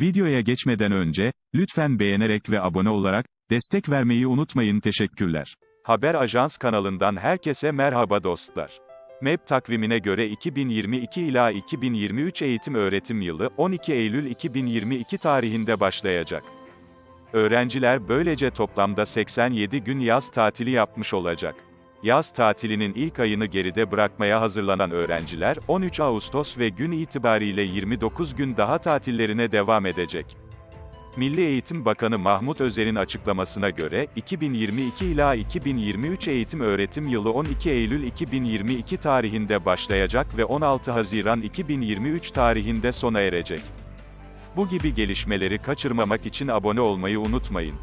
Videoya geçmeden önce, lütfen beğenerek ve abone olarak, destek vermeyi unutmayın teşekkürler. Haber Ajans kanalından herkese merhaba dostlar. MEP takvimine göre 2022 ila 2023 eğitim öğretim yılı 12 Eylül 2022 tarihinde başlayacak. Öğrenciler böylece toplamda 87 gün yaz tatili yapmış olacak. Yaz tatilinin ilk ayını geride bırakmaya hazırlanan öğrenciler 13 Ağustos ve gün itibariyle 29 gün daha tatillerine devam edecek. Milli Eğitim Bakanı Mahmut Özer'in açıklamasına göre, 2022 ila 2023 eğitim öğretim yılı 12 Eylül 2022 tarihinde başlayacak ve 16 Haziran 2023 tarihinde sona erecek. Bu gibi gelişmeleri kaçırmamak için abone olmayı unutmayın.